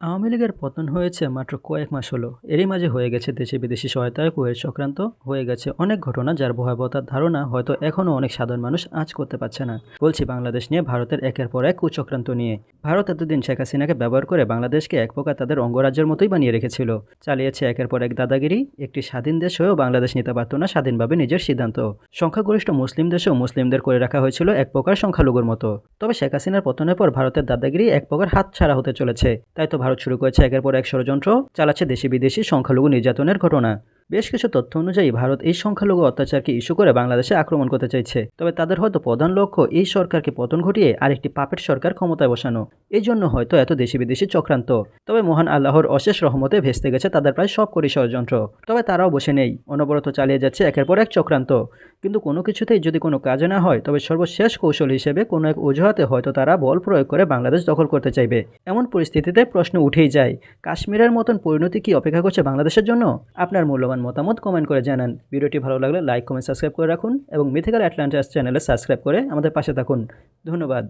আওয়ামী লীগের পতন হয়েছে মাত্র কয়েক মাস হলো। এরই মাঝে হয়ে গেছে দেশি বিদেশি সহায়তায় কুয়ের চক্রান্ত। হয়ে গেছে অনেক ঘটনা যার ভয়াবহতার ধারণা হয়তো এখনও অনেক সাধারণ মানুষ আজ করতে পারছে না। বলছি, বাংলাদেশ নিয়ে ভারতের একের পর এক কুচক্রান্ত নিয়ে। ভারত এতদিন শেখ হাসিনাকে ব্যবহার করে বাংলাদেশকে এক প্রকার তাদের অঙ্গরাজ্যের মতোই বানিয়ে রেখেছিল। চালিয়েছে একের পর এক দাদাগিরি, একটি স্বাধীন দেশ হয়েও বাংলাদেশ নিতে পারত না স্বাধীনভাবে নিজের সিদ্ধান্ত। সংখ্যাগরিষ্ঠ মুসলিম দেশেও মুসলিমদের করে রাখা হয়েছিল এক প্রকার সংখ্যালঘুর মতো। তবে শেখ হাসিনার পতনের পর ভারতের দাদাগিরি এক প্রকার হাত ছাড়া হতে চলেছে। তাই তো ভারত শুরু করেছে একের পর এক ষড়যন্ত্র, চালাচ্ছে দেশি বিদেশি সংখ্যালঘু নির্যাতনের ঘটনা। বেশ কিছু তথ্য অনুযায়ী, ভারত এই সংখ্যালঘু অত্যাচারকে ইস্যু করে বাংলাদেশে আক্রমণ করতে চাইছে। তবে তাদের হয়তো প্রধান লক্ষ্য, এই সরকারকে পতন ঘটিয়ে আরেকটি পাপের সরকার ক্ষমতায় বসানো। এই জন্য হয়তো এত দেশি বিদেশি চক্রান্ত। তবে মহান আল্লাহর অশেষ রহমতে ভেস্তে গেছে তাদের প্রায় সব করি ষড়যন্ত্র। তবে তারাও বসে নেই। অনবরত চালিয়ে যাচ্ছে একের পর এক চক্রান্ত। কিন্তু কোনো কিছুতেই যদি কোনো কাজে না হয়, তবে সর্বশেষ কৌশল হিসেবে কোনো এক অজুহাতে হয়তো তারা বল প্রয়োগ করে বাংলাদেশ দখল করতে চাইবে। এমন পরিস্থিতিতে প্রশ্ন উঠেই যায়, কাশ্মীরের মতন পরিণতি কি অপেক্ষা করছে বাংলাদেশের জন্য? আপনার মূল্যবান মতামত কমেন্ট করে জানান। ভিডিওটি ভালো লাগলে লাইক, কমেন্ট, সাবস্ক্রাইব করে রাখুন এবং মিথিকাল অ্যাটলান্টাস চ্যানেলে সাবস্ক্রাইব করে আমাদের পাশে থাকুন। ধন্যবাদ।